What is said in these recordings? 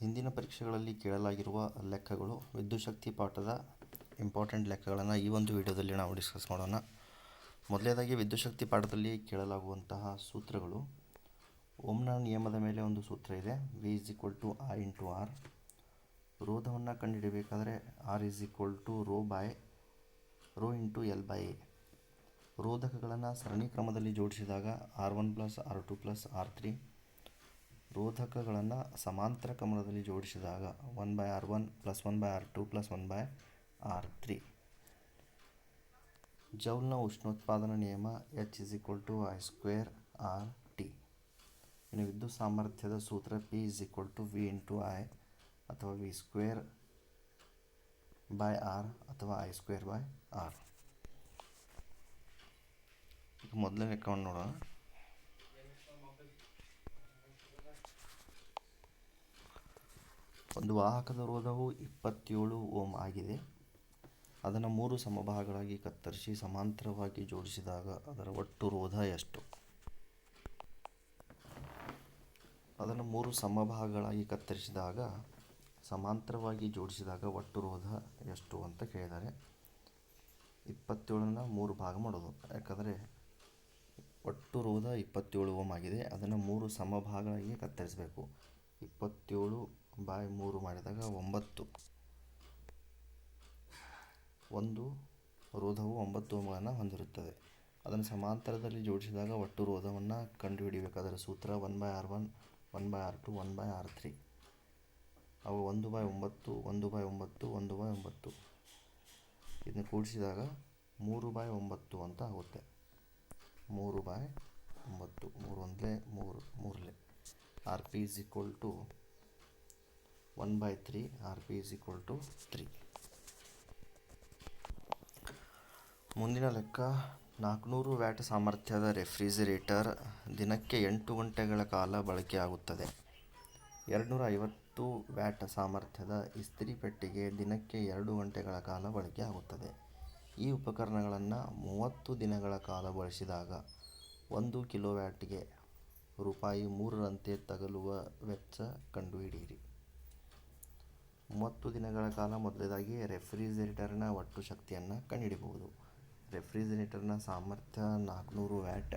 ಹಿಂದಿನ ಪರೀಕ್ಷೆಗಳಲ್ಲಿ ಕೇಳಲಾಗಿರುವ ಲೆಕ್ಕಗಳು ವಿದ್ಯುಚ್ಛಕ್ತಿ ಪಾಠದ ಇಂಪಾರ್ಟೆಂಟ್ ಲೆಕ್ಕಗಳನ್ನು ಈ ಒಂದು ವಿಡಿಯೋದಲ್ಲಿ ನಾವು ಡಿಸ್ಕಸ್ ಮಾಡೋಣ. ಮೊದಲನೇದಾಗಿ ವಿದ್ಯುಚ್ಛಕ್ತಿ ಪಾಠದಲ್ಲಿ ಕೇಳಲಾಗುವಂತಹ ಸೂತ್ರಗಳು. ಓಮ್ನ ನಿಯಮದ ಮೇಲೆ ಒಂದು ಸೂತ್ರ ಇದೆ. V is equal to R into R ರೋಧವನ್ನು ಕಂಡುಹಿಡಿಯಬೇಕಾದ್ರೆ R is equal to rho by rho into L by A ರೋಧಕಗಳನ್ನು ಸರಣಿ ಕ್ರಮದಲ್ಲಿ ಜೋಡಿಸಿದಾಗ R one plus R two plus R three ರೋಧಕಗಳನ್ನು ಸಮಾಂತರ ಕ್ರಮದಲ್ಲಿ ಜೋಡಿಸಿದಾಗ one by R one plus one by R two plus one by R three ಜೌಲ್ನ ಉಷ್ಣೋತ್ಪಾದನಾ ನಿಯಮ H is equal to I square R T ಇನ್ನು ವಿದ್ಯುತ್ ಸಾಮರ್ಥ್ಯದ ಸೂತ್ರ P is equal to V into I ಅಥವಾ V square by R ಅಥವಾ I square by R ಈಗ ಮೊದಲನೇ ಲೆಕ್ಕವನ್ನು ನೋಡೋಣ. ಒಂದು ವಾಹಕದ ರೋಧವು ಇಪ್ಪತ್ತೇಳು ಓಮ್ ಆಗಿದೆ. ಅದನ್ನು ಮೂರು ಸಮಭಾಗಗಳಾಗಿ ಕತ್ತರಿಸಿ ಸಮಾಂತರವಾಗಿ ಜೋಡಿಸಿದಾಗ ಅದರ ಒಟ್ಟು ರೋಧ ಎಷ್ಟು? ಅದನ್ನು ಮೂರು ಸಮಭಾಗಗಳಾಗಿ ಕತ್ತರಿಸಿದಾಗ, ಸಮಾಂತರವಾಗಿ ಜೋಡಿಸಿದಾಗ ಒಟ್ಟು ರೋಧ ಎಷ್ಟು ಅಂತ ಕೇಳಿದ್ದಾರೆ ಇಪ್ಪತ್ತೇಳನ್ನು ಮೂರು ಭಾಗ ಮಾಡೋದು. ಯಾಕಂದರೆ ಒಟ್ಟು ರೋಧ ಇಪ್ಪತ್ತೇಳು ಓಮ್ ಆಗಿದೆ. ಅದನ್ನು ಮೂರು ಸಮಭಾಗಗಳಾಗಿ ಕತ್ತರಿಸಬೇಕು. ಇಪ್ಪತ್ತೇಳು ಬಾಯ್ ಮೂರು ಮಾಡಿದಾಗ ಒಂಬತ್ತು. ಒಂದು ರೋಧವು ಒಂಬತ್ತು ಓಮ್ಗಳನ್ನು ಹೊಂದಿರುತ್ತದೆ. ಅದನ್ನು ಸಮಾಂತರದಲ್ಲಿ ಜೋಡಿಸಿದಾಗ ಒಟ್ಟು ರೋಧವನ್ನು ಕಂಡುಹಿಡಿಯಬೇಕಾದರೆ ಸೂತ್ರ one by R one one by R two, one by R three. ಅವು ಒಂದು ಬೈ ಒಂಬತ್ತು, ಒಂದು ಬೈ ಒಂಬತ್ತು, ಒಂದು ಬೈ ಒಂಬತ್ತು. ಇದನ್ನು ಕೂಡಿಸಿದಾಗ ಮೂರು ಬೈ ಒಂಬತ್ತು ಅಂತ ಆಗುತ್ತೆ. ಮೂರು ಬೈ ಒಂಬತ್ತು. ಮೂರು ಒಂದಲೇ ಮೂರು ಮೂರಲೇ R P is equal to one by three, R P is equal to ಮುಂದಿನ ಲೆಕ್ಕ ನಾಲ್ಕುನೂರು ವ್ಯಾಟ್ ಸಾಮರ್ಥ್ಯದ ರೆಫ್ರಿಜಿರೇಟರ್ ದಿನಕ್ಕೆ ಎಂಟು ಗಂಟೆಗಳ ಕಾಲ ಬಳಕೆಯಾಗುತ್ತದೆ. ಎರಡುನೂರ ಐವತ್ತು ವ್ಯಾಟ್ ಸಾಮರ್ಥ್ಯದ ಇಸ್ತ್ರಿ ಪೆಟ್ಟಿಗೆ ದಿನಕ್ಕೆ ಎರಡು ಗಂಟೆಗಳ ಕಾಲ ಬಳಕೆಯಾಗುತ್ತದೆ. ಈ ಉಪಕರಣಗಳನ್ನು ಮೂವತ್ತು ದಿನಗಳ ಕಾಲ ಬಳಸಿದಾಗ ಒಂದು ಕಿಲೋ ವ್ಯಾಟ್ಗೆ ರೂಪಾಯಿ ಮೂರರಂತೆ ತಗಲುವ ವೆಚ್ಚ ಕಂಡುಹಿಡಿಯಿರಿ. ಮೂವತ್ತು ದಿನಗಳ ಕಾಲ ಮೊದಲನೇದಾಗಿ ರೆಫ್ರಿಜಿರೇಟರ್ನ ಒಟ್ಟು ಶಕ್ತಿಯನ್ನು ಕಂಡುಹಿಡಿಬಹುದು ರೆಫ್ರಿಜಿರೇಟರ್ನ ಸಾಮರ್ಥ್ಯ ನಾಲ್ಕುನೂರು ವ್ಯಾಟ್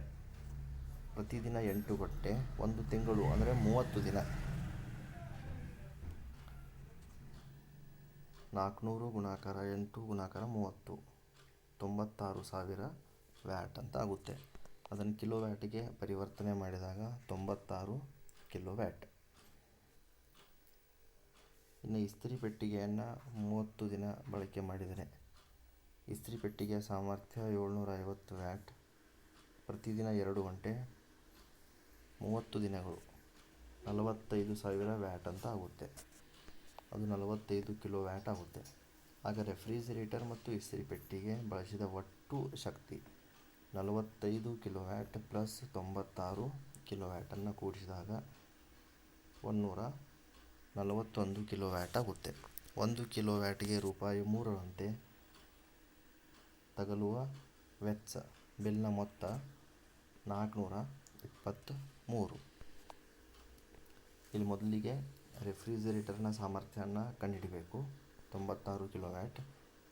ಪ್ರತಿದಿನ ಎಂಟು ಗಂಟೆ ಒಂದು ತಿಂಗಳು, ಅಂದರೆ ಮೂವತ್ತು ದಿನ. ನಾಲ್ಕುನೂರು ಗುಣಾಕಾರ ಎಂಟು ಗುಣಾಕಾರ ಮೂವತ್ತು, ತೊಂಬತ್ತಾರು ಸಾವಿರ ವ್ಯಾಟ್ ಅಂತ ಆಗುತ್ತೆ. ಅದನ್ನು ಕಿಲೋ ವ್ಯಾಟಿಗೆ ಪರಿವರ್ತನೆ ಮಾಡಿದಾಗ ತೊಂಬತ್ತಾರು ಕಿಲೋ ವ್ಯಾಟ್. ಇನ್ನು ಇಸ್ತ್ರಿ ಪೆಟ್ಟಿಗೆಯನ್ನು ಮೂವತ್ತು ದಿನ ಬಳಕೆ ಮಾಡಿದರೆ ಇಸ್ತ್ರಿ ಪೆಟ್ಟಿಗೆಯ ಸಾಮರ್ಥ್ಯ ಏಳ್ನೂರ ಐವತ್ತು ವ್ಯಾಟ್. ಪ್ರತಿದಿನ ಎರಡು ಗಂಟೆ ಮೂವತ್ತು ದಿನಗಳು. ನಲವತ್ತೈದು ಸಾವಿರ ವ್ಯಾಟ್ ಅಂತ ಆಗುತ್ತೆ. ಅದು ನಲವತ್ತೈದು ಕಿಲೋ ವ್ಯಾಟ್ ಆಗುತ್ತೆ. ಆಗ ರೆಫ್ರಿಜಿರೇಟರ್ ಮತ್ತು ಇಸ್ತ್ರಿ ಪೆಟ್ಟಿಗೆ ಬಳಸಿದ ಒಟ್ಟು ಶಕ್ತಿ ನಲವತ್ತೈದು ಕಿಲೋ ವ್ಯಾಟ್ ಪ್ಲಸ್ ತೊಂಬತ್ತಾರು ಕಿಲೋ ವ್ಯಾಟನ್ನು ಕೂಡಿಸಿದಾಗ ಒಂದುನೂರ ನಲವತ್ತೊಂದು ಕಿಲೋ ವ್ಯಾಟ್ ಆಗುತ್ತೆ. ಒಂದು ಕಿಲೋ ವ್ಯಾಟ್ಗೆ ರೂಪಾಯಿ ಮೂರರಂತೆ ತಗಲುವ ವೆಚ್ಚ, ಬಿಲ್ನ ಮೊತ್ತ ನಾಲ್ಕುನೂರ ಇಪ್ಪತ್ತ್ಮೂರು ಇಲ್ಲಿ ಮೊದಲಿಗೆ ರೆಫ್ರಿಜರೇಟರ್ನ ಸಾಮರ್ಥ್ಯವನ್ನು ಕಂಡುಹಿಡಿಬೇಕು ತೊಂಬತ್ತಾರು ಕಿಲೋ ವ್ಯಾಟ್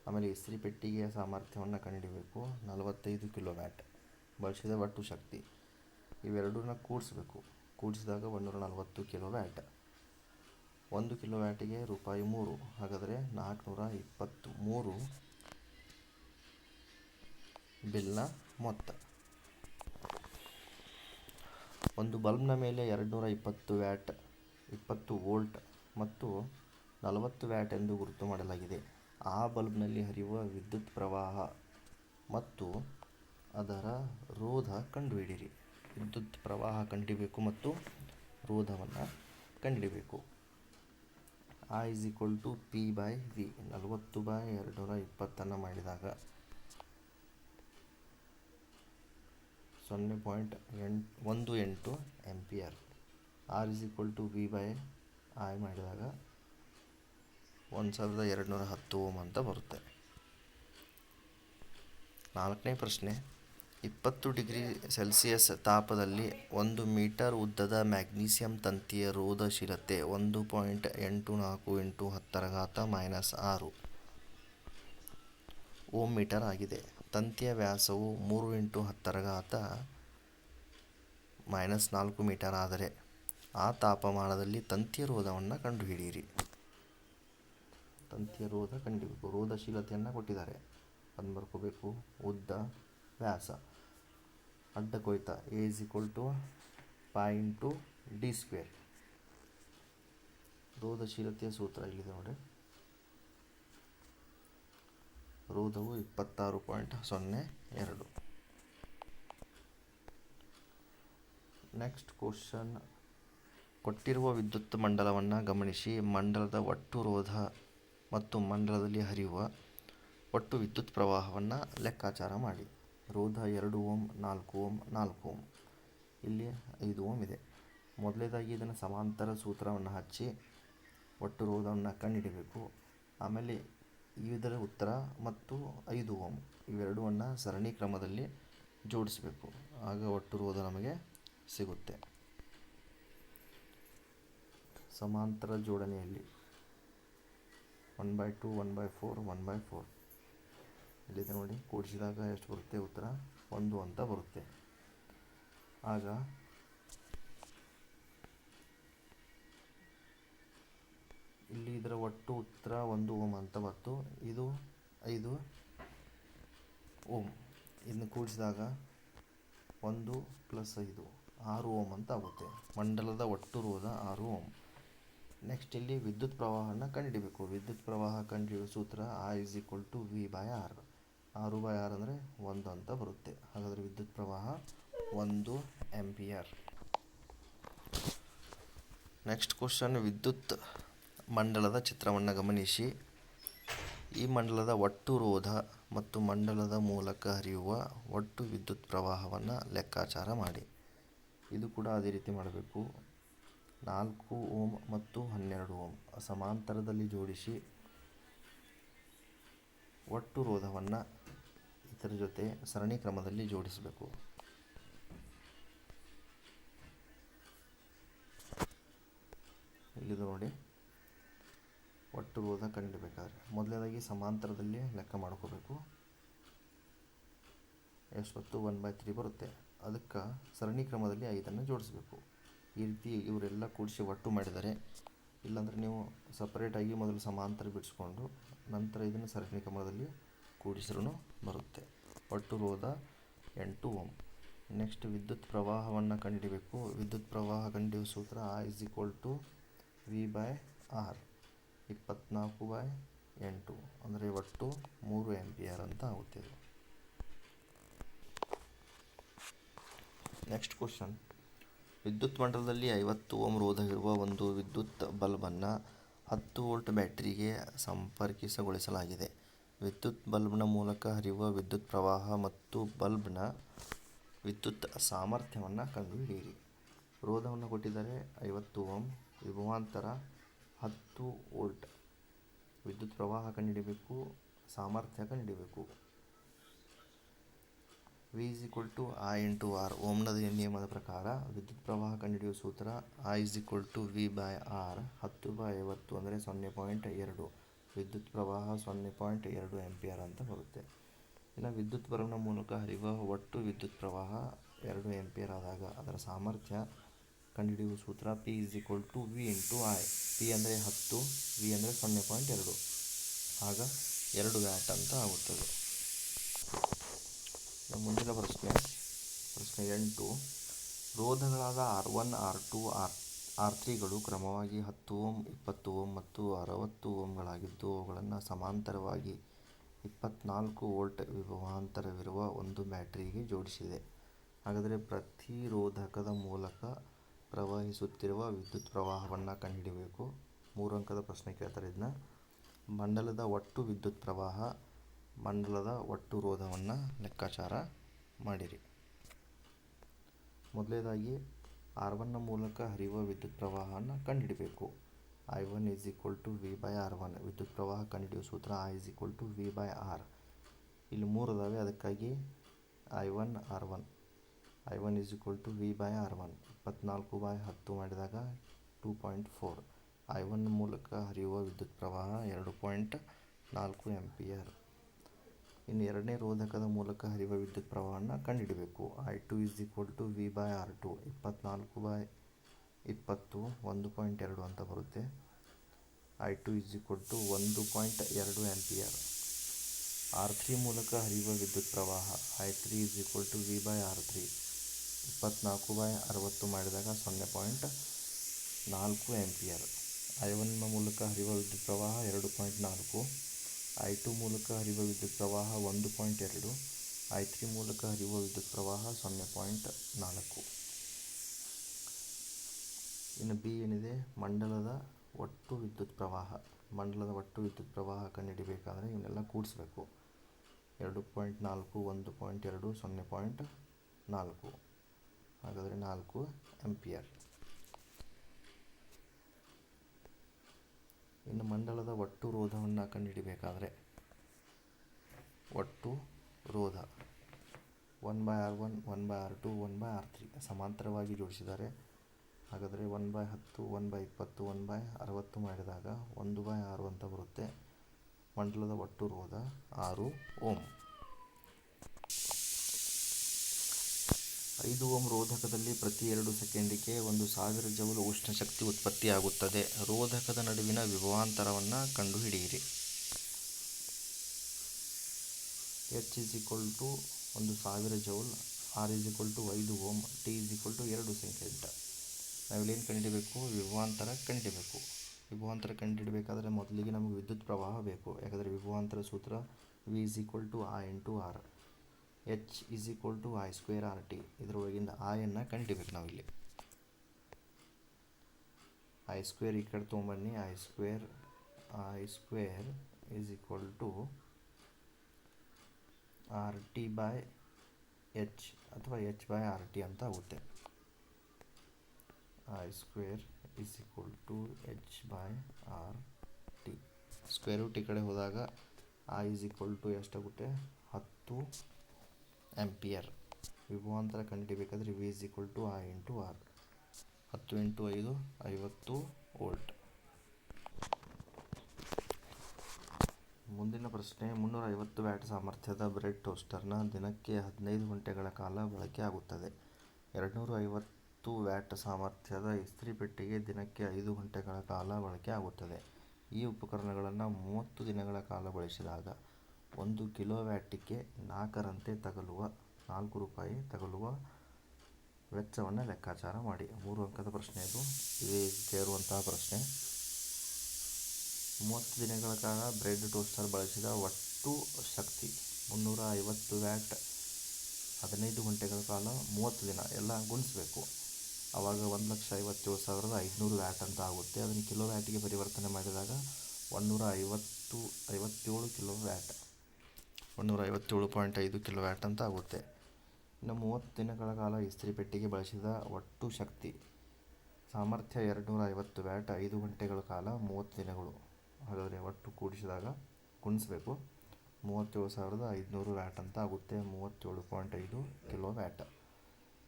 ಆಮೇಲೆ ಇಸ್ತ್ರಿ ಪೆಟ್ಟಿಗೆಯ ಸಾಮರ್ಥ್ಯವನ್ನು ಕಂಡುಹಿಡಿಬೇಕು ನಲವತ್ತೈದು ಕಿಲೋ ವ್ಯಾಟ್ ಬಳಸಿದ ಒಟ್ಟು ಶಕ್ತಿ. ಇವೆರಡನ್ನ ಕೂಡಿಸ್ಬೇಕು. ಕೂಡಿಸಿದಾಗ ಒಂದೂರ ನಲವತ್ತು ಕಿಲೋ ವ್ಯಾಟ್ ಒಂದು ಕಿಲೋ ವ್ಯಾಟಿಗೆ ರೂಪಾಯಿ ಮೂರು. ಹಾಗಾದರೆ ನಾಲ್ಕುನೂರ ಇಪ್ಪತ್ತ್ಮೂರು ಬಿಲ್ನ ಮೊತ್ತ. ಒಂದು ಬಲ್ಬ್ನ ಮೇಲೆ ಎರಡುನೂರ ಇಪ್ಪತ್ತು ವ್ಯಾಟ್, ಇಪ್ಪತ್ತು ವೋಲ್ಟ್ ಮತ್ತು ನಲವತ್ತು ವ್ಯಾಟ್ ಎಂದು ಗುರುತು ಮಾಡಲಾಗಿದೆ. ಆ ಬಲ್ಬ್ನಲ್ಲಿ ಹರಿಯುವ ವಿದ್ಯುತ್ ಪ್ರವಾಹ ಮತ್ತು ಅದರ ರೋಧ ಕಂಡುಹಿಡಿಯಿರಿ. ವಿದ್ಯುತ್ ಪ್ರವಾಹ ಕಂಡುಹಿಡಿಯಬೇಕು ಮತ್ತು ರೋಧವನ್ನು ಕಂಡುಹಿಡಿಯಬೇಕು I equal to P by V ನಲವತ್ತು ಬೈ ಎರಡುನೂರ ಇಪ್ಪತ್ತನ್ನು ಮಾಡಿದಾಗ ಸೊನ್ನೆ ಪಾಯಿಂಟ್ ಎಂಟು, ಒಂದು ಎಂಟು ampere R is equal to V by I ಮಾಡಿದಾಗ ಒಂದು ಸಾವಿರದ ಎರಡುನೂರ ಹತ್ತು ಓಮ್ ಅಂತ ಬರುತ್ತೆ. ನಾಲ್ಕನೇ ಪ್ರಶ್ನೆ. ಇಪ್ಪತ್ತು ಡಿಗ್ರಿ ಸೆಲ್ಸಿಯಸ್ ತಾಪದಲ್ಲಿ ಒಂದು ಮೀಟರ್ ಉದ್ದದ ಮ್ಯಾಗ್ನೀಸಿಯಂ ತಂತಿಯ ರೋಧಶೀಲತೆ ಒಂದು ಪಾಯಿಂಟ್ ಎಂಟು ನಾಲ್ಕು ಇಂಟು ಹತ್ತರ ಘಾತ ಮೈನಸ್ ಆರು ಓಮ್ ಮೀಟರ್ ಆಗಿದೆ. ತಂತಿಯ ವ್ಯಾಸವು ಮೂರು ಇಂಟು ಹತ್ತರ ಘಾತ ಮೈನಸ್ ನಾಲ್ಕು ಮೀಟರ್ ಆದರೆ ಆ ತಾಪಮಾನದಲ್ಲಿ ತಂತಿಯ ರೋಧವನ್ನು ಕಂಡುಹಿಡಿಯಿರಿ. ತಂತಿಯ ರೋಧ ಕಂಡುಹಿಡಬೇಕು ರೋಧಶೀಲತೆಯನ್ನು ಕೊಟ್ಟಿದ್ದಾರೆ. ಅದನ್ನು ಬರ್ಕೋಬೇಕು ಉದ್ದ ವ್ಯಾಸ. ಅಡ್ಡ ಕೊಯ್ತ A is equal to pi into D square ರೋಧಶೀಲತೆಯ ಸೂತ್ರ ಇಲ್ಲಿದೆ ನೋಡಿ? ರೋಧವು ಇಪ್ಪತ್ತಾರು ಪಾಯಿಂಟ್ ಸೊನ್ನೆ ಎರಡು. ನೆಕ್ಸ್ಟ್ ಕ್ವಶನ್ ಕೊಟ್ಟಿರುವ ವಿದ್ಯುತ್ ಮಂಡಲವನ್ನು ಗಮನಿಸಿ. ಮಂಡಲದ ಒಟ್ಟು ರೋಧ ಮತ್ತು ಮಂಡಲದಲ್ಲಿ ಹರಿಯುವ ಒಟ್ಟು ವಿದ್ಯುತ್ ಪ್ರವಾಹವನ್ನು ಲೆಕ್ಕಾಚಾರ ಮಾಡಿ. ರೋಧ ಎರಡು ಓಮ್, ನಾಲ್ಕು ಓಮ್ ನಾಲ್ಕು ಓಮ್. ಇಲ್ಲಿ ಐದು ಓಮ್ ಇದೆ. ಮೊದಲನೇದಾಗಿ ಇದನ್ನು ಸಮಾಂತರ ಸೂತ್ರವನ್ನು ಹಚ್ಚಿ ಒಟ್ಟು ರೋಧವನ್ನು ಕಂಡುಹಿಡಿಬೇಕು ಆಮೇಲೆ ಇದರ ಉತ್ತರ ಮತ್ತು ಐದು ಓಮ್ ಇವೆರಡನ್ನು ಸರಣಿ ಕ್ರಮದಲ್ಲಿ ಜೋಡಿಸಬೇಕು. ಆಗ ಒಟ್ಟು ರೋಧ ನಮಗೆ ಸಿಗುತ್ತೆ. ಸಮಾಂತರ ಜೋಡಣೆಯಲ್ಲಿ one by two one by four one by four ಇಲ್ಲಿದೆ ನೋಡಿ, ಕೂಡಿಸಿದಾಗ ಎಷ್ಟು ಬರುತ್ತೆ? ಉತ್ತರ ಒಂದು ಅಂತ ಬರುತ್ತೆ. ಆಗ ಇಲ್ಲಿ ಇದರ ಒಟ್ಟು ಉತ್ತರ ಒಂದು ಓಮ್ ಅಂತ ಬಂತು ಇದು ಐದು ಓಮ್. ಇದನ್ನು ಕೂಡಿಸಿದಾಗ ಒಂದು ಪ್ಲಸ್ ಐದು, ಆರು ಓಮ್ ಅಂತ ಆಗುತ್ತೆ. ಮಂಡಲದ ಒಟ್ಟು ರೋಧ ಆರು ಓಮ್. ನೆಕ್ಸ್ಟ್ ಇಲ್ಲಿ ವಿದ್ಯುತ್ ಪ್ರವಾಹನ ಕಂಡುಹಿಡಿಬೇಕು. ವಿದ್ಯುತ್ ಪ್ರವಾಹ ಕಂಡುಹಿಡಿಯುವ ಸೂತ್ರ R is equal to V by R ಆರು ಅಂದರೆ ಒಂದು ಅಂತ ಬರುತ್ತೆ. ಹಾಗಾದರೆ ವಿದ್ಯುತ್ ಪ್ರವಾಹ ಒಂದು ಆಂಪಿಯರ್ ನೆಕ್ಸ್ಟ್ ಕ್ವಶನ್ ವಿದ್ಯುತ್ ಮಂಡಲದ ಚಿತ್ರವನ್ನು ಗಮನಿಸಿ. ಈ ಮಂಡಲದ ಒಟ್ಟು ರೋಧ ಮತ್ತು ಮಂಡಲದ ಮೂಲಕ ಹರಿಯುವ ಒಟ್ಟು ವಿದ್ಯುತ್ ಪ್ರವಾಹವನ್ನು ಲೆಕ್ಕಾಚಾರ ಮಾಡಿ. ಇದು ಕೂಡ ಅದೇ ರೀತಿ ಮಾಡಬೇಕು. ನಾಲ್ಕು ಓಮ್ ಮತ್ತು ಹನ್ನೆರಡು ಓಮ್ ಸಮಾಂತರದಲ್ಲಿ ಜೋಡಿಸಿ ಒಟ್ಟು ರೋಧವನ್ನು ಇದರ ಜೊತೆ ಸರಣಿ ಕ್ರಮದಲ್ಲಿ ಜೋಡಿಸಬೇಕು. ಇಲ್ಲಿದು ನೋಡಿ, ಒಟ್ಟು ರೋಧ ಕಂಡುಹಿಡಬೇಕಾದ್ರೆ ಮೊದಲನೇದಾಗಿ ಸಮಾಂತರದಲ್ಲಿ ಲೆಕ್ಕ ಮಾಡ್ಕೋಬೇಕು. ಎಷ್ಟೊತ್ತು ಒನ್ ಬೈ ತ್ರೀ ಬರುತ್ತೆ. ಅದಕ್ಕೆ ಸರಣಿ ಕ್ರಮದಲ್ಲಿ ಐದನ್ನು ಜೋಡಿಸಬೇಕು. ಈ ರೀತಿ ಇವರೆಲ್ಲ ಕೂಡಿಸಿ ಒಟ್ಟು ಮಾಡಿದರೆ, ಇಲ್ಲಾಂದರೆ ನೀವು ಸಪ್ರೇಟಾಗಿ ಮೊದಲು ಸಮಾಂತರ ಬಿಡಿಸ್ಕೊಂಡು ನಂತರ ಇದನ್ನು ಸರಣಿ ಕ್ರಮದಲ್ಲಿ ಕೂಡಿಸಿರೂ ಬರುತ್ತೆ. ಒಟ್ಟು ರೋಧ ಎಂಟು ಓಮ್. ನೆಕ್ಸ್ಟ್ ವಿದ್ಯುತ್ ಪ್ರವಾಹವನ್ನು ಕಂಡುಹಿಡಿಬೇಕು ವಿದ್ಯುತ್ ಪ್ರವಾಹ ಕಂಡುಹಿಡಿಯುವ ಸೂತ್ರ I is equal to V by R ಇಪ್ಪತ್ನಾಲ್ಕು ಬೈ ಎಂಟು. ಅಂದರೆ ಒಟ್ಟು ಮೂರು ಆಂಪಿಯರ್ ಅಂತ ಆಗುತ್ತೆ ನೆಕ್ಸ್ಟ್ ಕ್ವಶನ್ ವಿದ್ಯುತ್ ಮಂಡಲದಲ್ಲಿ ಐವತ್ತು ಓಮ್ ರೋಧವಿರುವ ಒಂದು ವಿದ್ಯುತ್ ಬಲ್ಬನ್ನು ಹತ್ತು ವೋಲ್ಟ್ ಬ್ಯಾಟರಿಗೆ ಸಂಪರ್ಕಿಸಗೊಳಿಸಲಾಗಿದೆ. ವಿದ್ಯುತ್ ಬಲ್ಬ್ನ ಮೂಲಕ ಹರಿಯುವ ವಿದ್ಯುತ್ ಪ್ರವಾಹ ಮತ್ತು ಬಲ್ಬ್ನ ವಿದ್ಯುತ್ ಸಾಮರ್ಥ್ಯವನ್ನು ಕಂಡುಹಿಡಿಯಿರಿ. ರೋಧವನ್ನು ಕೊಟ್ಟಿದ್ದಾರೆ ಐವತ್ತು ಓಮ್, ವಿಭವಾಂತರ ಹತ್ತು ವೋಲ್ಟ್. ವಿದ್ಯುತ್ ಪ್ರವಾಹ ಕಂಡುಹಿಡಿಬೇಕು, ಸಾಮರ್ಥ್ಯ ಕಂಡುಹಿಡಿಬೇಕು. V is equal to I into R ಓಮ್ನ ನಿಯಮದ ಪ್ರಕಾರ ವಿದ್ಯುತ್ ಪ್ರವಾಹ ಕಂಡುಹಿಡಿಯುವ ಸೂತ್ರ I is equal to V by R ಹತ್ತು ಬೈ ಐವತ್ತು ಅಂದರೆ ಸೊನ್ನೆ ಪಾಯಿಂಟ್ ಎರಡು. ವಿದ್ಯುತ್ ಪ್ರವಾಹ ಸೊನ್ನೆ ಪಾಯಿಂಟ್ ಎರಡು ಆಂಪಿಯರ್ ಅಂತ ಬರುತ್ತೆ ಇನ್ನು ವಿದ್ಯುತ್ ಬಲ್ಬ್ನ ಮೂಲಕ ಹರಿಯುವ ಒಟ್ಟು ವಿದ್ಯುತ್ ಪ್ರವಾಹ ಎರಡು ಆಂಪಿಯರ್ ಆದಾಗ ಅದರ ಸಾಮರ್ಥ್ಯ ಕಂಡುಹಿಡಿಯುವ ಸೂತ್ರ P is equal to V into I P ಅಂದರೆ ಹತ್ತು ವಿ ಅಂದರೆ ಸೊನ್ನೆ ಪಾಯಿಂಟ್ ಎರಡು. ಆಗ ಎರಡು ವ್ಯಾಟ್ ಅಂತ ಆಗುತ್ತದೆ. ಮುಂದಿನ ಪ್ರಶ್ನೆ ಪ್ರಶ್ನೆ ಎಂಟು. ರೋಧಗಳಾದ R one R two R R ತ್ರೀಗಳು ಕ್ರಮವಾಗಿ ಹತ್ತು ಓಮ್ ಇಪ್ಪತ್ತು ಓಮ್ ಮತ್ತು ಅರವತ್ತು ಓಮ್ಗಳಾಗಿದ್ದು ಅವುಗಳನ್ನು ಸಮಾಂತರವಾಗಿ ಇಪ್ಪತ್ನಾಲ್ಕು ವೋಲ್ಟ್ ವಿಭವಾಂತರವಿರುವ ಒಂದು ಬ್ಯಾಟರಿಗೆ ಜೋಡಿಸಿದೆ. ಹಾಗಾದರೆ ಪ್ರತಿರೋಧಕದ ಮೂಲಕ ಪ್ರವಹಿಸುತ್ತಿರುವ ವಿದ್ಯುತ್ ಪ್ರವಾಹವನ್ನು ಕಂಡುಹಿಡಿಯಬೇಕು. ಮೂರು ಅಂಕದ ಪ್ರಶ್ನೆ ಕೇಳ್ತಾರೆ ಇದನ್ನ. ಮಂಡಲದ ಒಟ್ಟು ವಿದ್ಯುತ್ ಪ್ರವಾಹ, ಮಂಡಲದ ಒಟ್ಟು ರೋಧವನ್ನು ಲೆಕ್ಕಾಚಾರ ಮಾಡಿರಿ. ಮೊದಲನೇದಾಗಿ ಆರ್ ಒನ್ನ ಮೂಲಕ ಹರಿಯುವ ವಿದ್ಯುತ್ ಪ್ರವಾಹವನ್ನು ಕಂಡುಹಿಡಬೇಕು. I one is equal to V by R one ವಿದ್ಯುತ್ ಪ್ರವಾಹ ಕಂಡುಹಿಡಿಯುವ ಸೂತ್ರ I is equal to V by R ಇಲ್ಲಿ ಮೂರು ಅದಾವೆ ಅದಕ್ಕಾಗಿ I one R one I one is equal to V by R one ಇಪ್ಪತ್ನಾಲ್ಕು ಬೈ ಹತ್ತು ಮಾಡಿದಾಗ two point four I one ಮೂಲಕ ಹರಿಯುವ ವಿದ್ಯುತ್ ಪ್ರವಾಹ ಎರಡು ಪಾಯಿಂಟ್ ನಾಲ್ಕು ಆಂಪಿಯರ್ ಇನ್ನು ಎರಡನೇ ರೋಧಕದ ಮೂಲಕ ಹರಿಯುವ ವಿದ್ಯುತ್ ಪ್ರವಾಹವನ್ನು ಕಂಡುಹಿಡಬೇಕು I two is equal to V by R two ಇಪ್ಪತ್ನಾಲ್ಕು ಬೈ ಇಪ್ಪತ್ತು, ಒಂದು ಪಾಯಿಂಟ್ ಎರಡು ಅಂತ ಬರುತ್ತೆ. I two is equal to ಒಂದು ಪಾಯಿಂಟ್ ಎರಡು ಆ್ಯಂಪಿಯರ್ ಆರ್ ತ್ರೀ ಮೂಲಕ ಹರಿಯುವ ವಿದ್ಯುತ್ ಪ್ರವಾಹ I three is equal to V by R three ಇಪ್ಪತ್ನಾಲ್ಕು ಬೈ ಅರವತ್ತು ಮಾಡಿದಾಗ ಸೊನ್ನೆ ಪಾಯಿಂಟ್ ನಾಲ್ಕು ಆ್ಯಂಪಿಯರ್ ಐ ಒನ್ನ ಮೂಲಕ ಹರಿಯುವ ವಿದ್ಯುತ್ ಪ್ರವಾಹ ಎರಡು ಪಾಯಿಂಟ್ ನಾಲ್ಕು ಐ ಟು ಮೂಲಕ ಹರಿಯುವ ವಿದ್ಯುತ್ ಪ್ರವಾಹ ಒಂದು ಪಾಯಿಂಟ್ ಎರಡು ಐ ತ್ರೀ ಮೂಲಕ ಹರಿಯುವ ವಿದ್ಯುತ್ ಪ್ರವಾಹ ಸೊನ್ನೆ ಪಾಯಿಂಟ್ ನಾಲ್ಕು. ಇನ್ನು ಬಿ ಏನಿದೆ? ಮಂಡಲದ ಒಟ್ಟು ವಿದ್ಯುತ್ ಪ್ರವಾಹ. ಮಂಡಲದ ಒಟ್ಟು ವಿದ್ಯುತ್ ಪ್ರವಾಹ ಕಂಡುಹಿಡಿಬೇಕಾದ್ರೆ ಇವನ್ನೆಲ್ಲ ಕೂಡಿಸ್ಬೇಕು. ಎರಡು ಪಾಯಿಂಟ್ ನಾಲ್ಕು, ಒಂದು ಪಾಯಿಂಟ್ ಎರಡು, ಸೊನ್ನೆ ಪಾಯಿಂಟ್ ನಾಲ್ಕು. ಹಾಗಾದರೆ ನಾಲ್ಕು ಆಂಪಿಯರ್. ಇನ್ನು ಮಂಡಲದ ಒಟ್ಟು ರೋಧವನ್ನು ಕಂಡುಹಿಡಿಬೇಕಾದ್ರೆ ಒಟ್ಟು ರೋಧ. One by R one one by R two one by R three ಸಮಾಂತರವಾಗಿ ಜೋಡಿಸಿದ್ದಾರೆ ಹಾಗಾದರೆ ಒನ್ ಬೈ ಹತ್ತು ಒನ್ ಬೈ ಇಪ್ಪತ್ತು ಒನ್ ಬೈ ಅರವತ್ತು ಮಾಡಿದಾಗ ಒಂದು ಬೈ ಆರು ಅಂತ ಬರುತ್ತೆ. ಮಂಡಲದ ಒಟ್ಟು ರೋಧ ಆರು ಓಮ್. ಐದು ಓಮ್ ರೋಧಕದಲ್ಲಿ ಪ್ರತಿ ಎರಡು ಸೆಕೆಂಡಿಗೆ ಒಂದು ಸಾವಿರ ಜೌಲ್ ಉಷ್ಣ ಶಕ್ತಿ ಉತ್ಪತ್ತಿಯಾಗುತ್ತದೆ. ರೋಧಕದ ನಡುವಿನ ವಿಭವಾಂತರವನ್ನು ಕಂಡುಹಿಡಿಯಿರಿ. ಎಚ್ ಇಸ್ ಈಕ್ವಲ್ ಟು ಒಂದು ಸಾವಿರ joule R is equal to ಐದು ohm T is equal to ಎರಡು ಸೆಕೆಂಡ್ ನಾವಿಲ್ಲೇನು ಕಂಡುಹಿಡಬೇಕು? ವಿಭವಾಂತರ ಕಂಡುಹಿಡಬೇಕು. ವಿಭವಾಂತರ ಕಂಡುಹಿಡಬೇಕಾದ್ರೆ ಮೊದಲಿಗೆ ನಮಗೆ ವಿದ್ಯುತ್ ಪ್ರವಾಹ ಬೇಕು. ಯಾಕಂದರೆ ವಿಭವಾಂತರ ಸೂತ್ರ V is equal to I into R H is equal to I square R T ಇದರೊಳಗಿಂದ ಆಯನ್ನು ನಾವು ನಾವಿಲ್ಲಿ. ಐ ಸ್ಕ್ವೇರ್ ಈ ಕಡೆ ತೊಗೊಂಬನ್ನಿ. I square I square is equal to R T by H ಅಥವಾ ಎಚ್ ಬೈ ಆರ್ ಟಿ ಅಂತ ಆಗುತ್ತೆ. I square is equal to H by R T square root ಈ ಕಡೆ ಹೋದಾಗ ಐ ಈಸ್ ಈಕ್ವಲ್ ಟು ಎಷ್ಟಾಗುತ್ತೆ? ಹತ್ತು ಆ್ಯಂಪಿಯರ್ ವಿಭವಾಂತರ ಕಂಡುಹಿಡಿಬೇಕಾದ್ರೆ V is equal to I into R ಹತ್ತು ಇಂಟು ಐದು, ಐವತ್ತು ವೋಲ್ಟ್ ಮುಂದಿನ ಪ್ರಶ್ನೆ ಮುನ್ನೂರ ಐವತ್ತು ವ್ಯಾಟ್ ಸಾಮರ್ಥ್ಯದ ಬ್ರೆಡ್ ಟೋಸ್ಟರ್ನ ದಿನಕ್ಕೆ ಹದಿನೈದು ಗಂಟೆಗಳ ಕಾಲ ಬಳಕೆ ಆಗುತ್ತದೆ. ಎರಡುನೂರ ಐವತ್ತು ವ್ಯಾಟ್ ಸಾಮರ್ಥ್ಯದ ಇಸ್ತ್ರಿ ಪೆಟ್ಟಿಗೆ ದಿನಕ್ಕೆ ಐದು ಗಂಟೆಗಳ ಕಾಲ ಬಳಕೆ ಆಗುತ್ತದೆ. ಈ ಉಪಕರಣಗಳನ್ನು ಮೂವತ್ತು ದಿನಗಳ ಕಾಲ ಬಳಸಿದಾಗ ಒಂದು ಕಿಲೋ ವ್ಯಾಟಿಗೆ ನಾಲ್ಕರಂತೆ ತಗಲುವ, ನಾಲ್ಕು ರೂಪಾಯಿ ತಗಲುವ ವೆಚ್ಚವನ್ನು ಲೆಕ್ಕಾಚಾರ ಮಾಡಿ. ಮೂರು ಅಂಕದ ಪ್ರಶ್ನೆ ಇದು. ಇದೇ ಸೇರುವಂತಹ ಪ್ರಶ್ನೆ. ಮೂವತ್ತು ದಿನಗಳ ಕಾಲ ಬ್ರೆಡ್ ಟೋಸ್ಟರ್ ಬಳಸಿದ ಒಟ್ಟು ಶಕ್ತಿ ಮುನ್ನೂರ ಐವತ್ತು ವ್ಯಾಟ್. ಹದಿನೈದು ಗಂಟೆಗಳ ಕಾಲ ಮೂವತ್ತು ದಿನ ಎಲ್ಲ ಗುಣಿಸಬೇಕು. ಆವಾಗ ಒಂದು ಲಕ್ಷ ಐವತ್ತೇಳು ಸಾವಿರದ ಐದುನೂರು ವ್ಯಾಟ್ ಅಂತ ಆಗುತ್ತೆ. ಅದನ್ನು ಕಿಲೋ ವ್ಯಾಟಿಗೆ ಪರಿವರ್ತನೆ ಮಾಡಿದಾಗ ಒಂದುನೂರ ಐವತ್ತು, ಐವತ್ತೇಳು ಕಿಲೋ ವ್ಯಾಟ್. ಒಂದುನೂರ ಐವತ್ತೇಳು ಪಾಯಿಂಟ್ ಐದು ಕಿಲೋ ವ್ಯಾಟ್ ಅಂತ ಆಗುತ್ತೆ. ಇನ್ನು ಮೂವತ್ತು ದಿನಗಳ ಕಾಲ ಇಸ್ತ್ರಿ ಪೆಟ್ಟಿಗೆ ಬಳಸಿದ ಒಟ್ಟು ಶಕ್ತಿ ಸಾಮರ್ಥ್ಯ ಎರಡುನೂರ ಐವತ್ತು ವ್ಯಾಟ್ ಐದು ಗಂಟೆಗಳ ಕಾಲ ಮೂವತ್ತು ದಿನಗಳು. ಹಾಗಾದರೆ ಒಟ್ಟು ಕೂಡಿಸಿದಾಗ ಕುಣಿಸ್ಬೇಕು ಮೂವತ್ತೇಳು ಸಾವಿರದ ಐದುನೂರು ವ್ಯಾಟ್ ಅಂತ ಆಗುತ್ತೆ, ಮೂವತ್ತೇಳು ಪಾಯಿಂಟ್ ಐದು ಕಿಲೋ ವ್ಯಾಟ್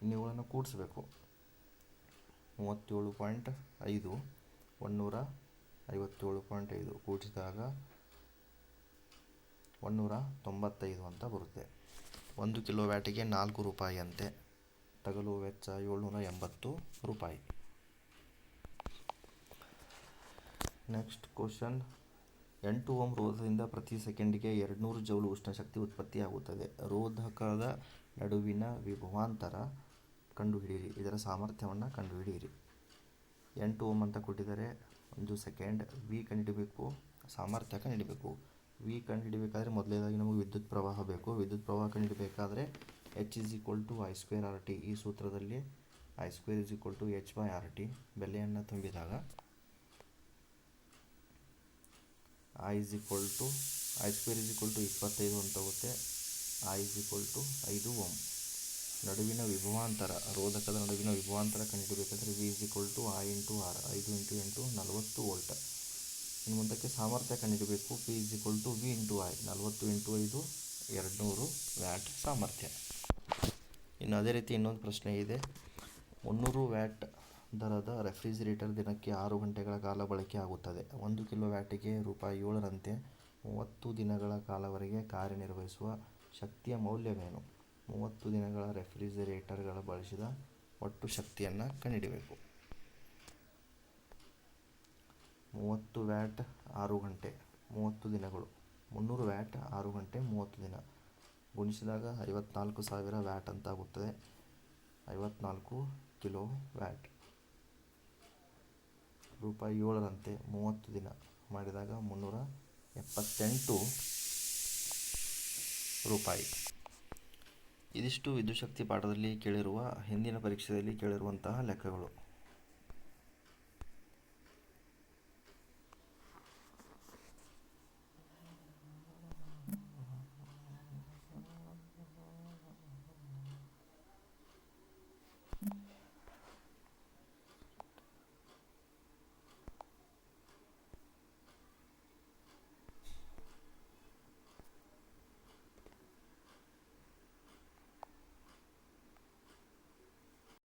ಇನ್ನು ಇವುಗಳನ್ನು ಕೂಡಿಸ್ಬೇಕು. ಮೂವತ್ತೇಳು ಪಾಯಿಂಟ್ ಐದು ಒಂದುನೂರ ಐವತ್ತೇಳು ಪಾಯಿಂಟ್ ಐದು ಕೂಡಿಸಿದಾಗ ಒಂದುನೂರ ತೊಂಬತ್ತೈದು ಅಂತ ಬರುತ್ತೆ. ಒಂದು ಕಿಲೋ ವ್ಯಾಟಿಗೆ ನಾಲ್ಕು ರೂಪಾಯಿ ಅಂತೆ ತಗಲುವ ವೆಚ್ಚ ಏಳ್ನೂರ ಎಂಬತ್ತು ರೂಪಾಯಿ. Next question. ಎಂಟು ಓಮ್ ರೋಧದಿಂದ ಪ್ರತಿ ಸೆಕೆಂಡಿಗೆ ಎರಡುನೂರು ಜೌಲ್ ಉಷ್ಣಶಕ್ತಿ ಉತ್ಪತ್ತಿಯಾಗುತ್ತದೆ. ರೋಧಕದ ನಡುವಿನ ವಿಭವಾಂತರ ಕಂಡುಹಿಡಿಯಿರಿ. ಇದರ ಸಾಮರ್ಥ್ಯವನ್ನು ಕಂಡುಹಿಡಿಯಿರಿ. ಎಂಟು ಓಮ್ ಅಂತ ಕೊಟ್ಟಿದ್ದಾರೆ. ಒಂದು ಸೆಕೆಂಡ್. ವಿ ಕಂಡುಹಿಡಬೇಕು. ಸಾಮರ್ಥ್ಯ ಕಂಡುಹಿಡಬೇಕು. ವಿ ಕಂಡುಹಿಡಿಬೇಕಾದ್ರೆ ಮೊದಲನೇದಾಗಿ ನಮಗೆ ವಿದ್ಯುತ್ ಪ್ರವಾಹ ಬೇಕು. ವಿದ್ಯುತ್ ಪ್ರವಾಹ ಕಂಡುಹಿಡಬೇಕಾದ್ರೆ H is equal to I square R T ಈ ಸೂತ್ರದಲ್ಲಿ I square is equal to H by R T ಬೆಲೆಯನ್ನು ತುಂಬಿದಾಗ I is equal to I square is equal to ಇಪ್ಪತ್ತೈದು ಅಂತ ಹೋಗುತ್ತೆ ಐ ಇಸ್ ಈಕ್ವಲ್ ಟು ಐದು ಓಮ್ ನಡುವಿನ ವಿಭವಾಂತರ, ರೋಧಕದ ನಡುವಿನ ವಿಭವಾಂತರ ಕಂಡುಹಿಡಬೇಕಾದ್ರೆ V is equal to I into R ಐದು ಇಂಟು ಎಂಟು ನಲವತ್ತು ವೋಲ್ಟ್ ಇನ್ನು ಮುಂದಕ್ಕೆ ಸಾಮರ್ಥ್ಯ ಕಂಡುಹಿಡಬೇಕು P is equal to V into I ನಲವತ್ತು ಇಂಟು ಐದು, ಎರಡುನೂರು ವ್ಯಾಟ್ ಸಾಮರ್ಥ್ಯ. ಇನ್ನು ಅದೇ ರೀತಿ ಇನ್ನೊಂದು ಪ್ರಶ್ನೆ ಇದೆ. ಮುನ್ನೂರು ವ್ಯಾಟ್ ದರದ ರೆಫ್ರಿಜಿರೇಟರ್ ದಿನಕ್ಕೆ ಆರು ಗಂಟೆಗಳ ಕಾಲ ಬಳಕೆ ಆಗುತ್ತದೆ. ಒಂದು ಕಿಲೋ ವ್ಯಾಟಿಗೆ ರೂಪಾಯಿ ಏಳರಂತೆ ಮೂವತ್ತು ದಿನಗಳ ಕಾಲವರೆಗೆ ಕಾರ್ಯನಿರ್ವಹಿಸುವ ಶಕ್ತಿಯ ಮೌಲ್ಯವೇನು? ಮೂವತ್ತು ದಿನಗಳ ರೆಫ್ರಿಜಿರೇಟರ್ಗಳ ಬಳಸಿದ ಒಟ್ಟು ಶಕ್ತಿಯನ್ನು ಕಂಡುಹಿಡಿಯಬೇಕು ಮೂವತ್ತು ವ್ಯಾಟ್ ಆರು ಗಂಟೆ, ಮೂವತ್ತು ದಿನಗಳು. ಮುನ್ನೂರು ವ್ಯಾಟ್ ಆರು ಗಂಟೆ, ಮೂವತ್ತು ದಿನ. ಗುಣಿಸಿದಾಗ ಐವತ್ನಾಲ್ಕು ಸಾವಿರ ವ್ಯಾಟ್ ಅಂತಾಗುತ್ತದೆ. ಐವತ್ನಾಲ್ಕು ಕಿಲೋ ವ್ಯಾಟ್. ರೂಪಾಯಿ ಏಳರಂತೆ ಮೂವತ್ತು ದಿನ. ಮಾಡಿದಾಗ ಮುನ್ನೂರ ಎಪ್ಪತ್ತೆಂಟು ರೂಪಾಯಿ. ಇದಿಷ್ಟು ವಿದ್ಯುಚ್ಛಕ್ತಿ ಪಾಠದಲ್ಲಿ ಕೇಳಿರುವ, ಹಿಂದಿನ ಪರೀಕ್ಷೆಯಲ್ಲಿ ಕೇಳಿರುವಂತಹ ಲೆಕ್ಕಗಳು.